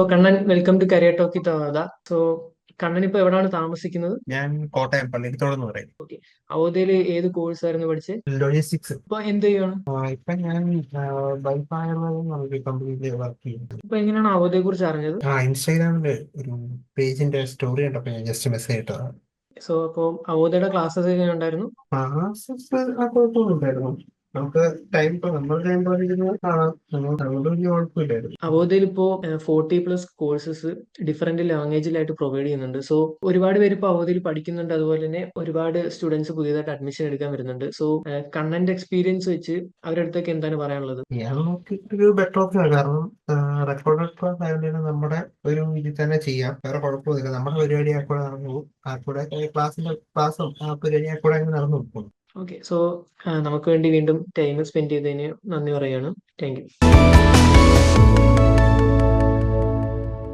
So Kannan welcome to career talk തവാദ so Kannan ഇപ്പൊ എവിടാണ് താമസിക്കുന്നത്? ഞാൻ കോട്ടയം പള്ളിക്കത്തോട് എന്ന് പറയും. അവധയിൽ ഏത് കോഴ്സ് ആയിരുന്നു പഠിച്ചത് ലോജിസ്റ്റിക്സ് ഇപ്പൊ എന്ത് ചെയ്യാണ് ഇപ്പൊ ഞാൻ ബൈക്ക് ആയുർവേദം കമ്പനിയിൽ വർക്ക് ചെയ്യുന്നു. ഇപ്പൊ എങ്ങനെയാണ് അവധയെ കുറിച്ച് അറിഞ്ഞത്? ആ ഇൻസ്റ്റാഗ്രാമിൽ ഒരു പേജിന്റെ സ്റ്റോറി കണ്ടപ്പോ ഞാൻ ജസ്റ്റ് മെസ്സേജ് ഇട്ടതാണ് സോ അപ്പോ അവധയുടെ ക്ലാസ്സസ് എങ്ങനെ ഉണ്ടായിരുന്നു ക്ലാസ്സസ് ആ കുഴപ്പമൊന്നുമില്ലായിരുന്നു. നമുക്ക് ടൈം ഇപ്പൊ നമ്മൾ ടൈം കാണാം. നമ്മൾ അതുകൊണ്ട് വലിയ കുഴപ്പമില്ലായിരുന്നു അവധയിൽ ഇപ്പോ ഫോർട്ടി പ്ലസ് കോഴ്സസ് ഡിഫറെന്റ് ലാംഗ്വേജിലായിട്ട് പ്രൊവൈഡ് ചെയ്യുന്നുണ്ട്. സോ ഒരുപാട് പേര് ഇപ്പൊ അവധിയിൽ പഠിക്കുന്നുണ്ട്. അതുപോലെ തന്നെ ഒരുപാട് സ്റ്റുഡൻസ് പുതിയതായിട്ട് അഡ്മിഷൻ എടുക്കാൻ വരുന്നുണ്ട്. സോ കണ്ണന്റെ എക്സ്പീരിയൻസ് വെച്ച് അവരുടെ അടുത്തേക്ക് എന്താണ് പറയാനുള്ളത്? ഞാൻ ബെറ്റർ ഓപ്ഷൻ ആണ്. കാരണം ആയതുകൊണ്ട് നമ്മുടെ ഒരു ഇതിൽ തന്നെ ചെയ്യാം. വേറെ കുഴപ്പമൊന്നുമില്ല. നമ്മുടെ പരിപാടി ആ കൂടെ നടന്നു പോകും. ആ കൂടെ ക്ലാസ്സിന്റെ ക്ലാസ്സും ആ പരിപാടി ആ കൂടെ നടന്നു പോകും. ഓക്കെ സോ നമുക്ക് വേണ്ടി വീണ്ടും ടൈം സ്പെൻഡ് ചെയ്തതിന് നന്ദി പറയുകയാണ്. Thank you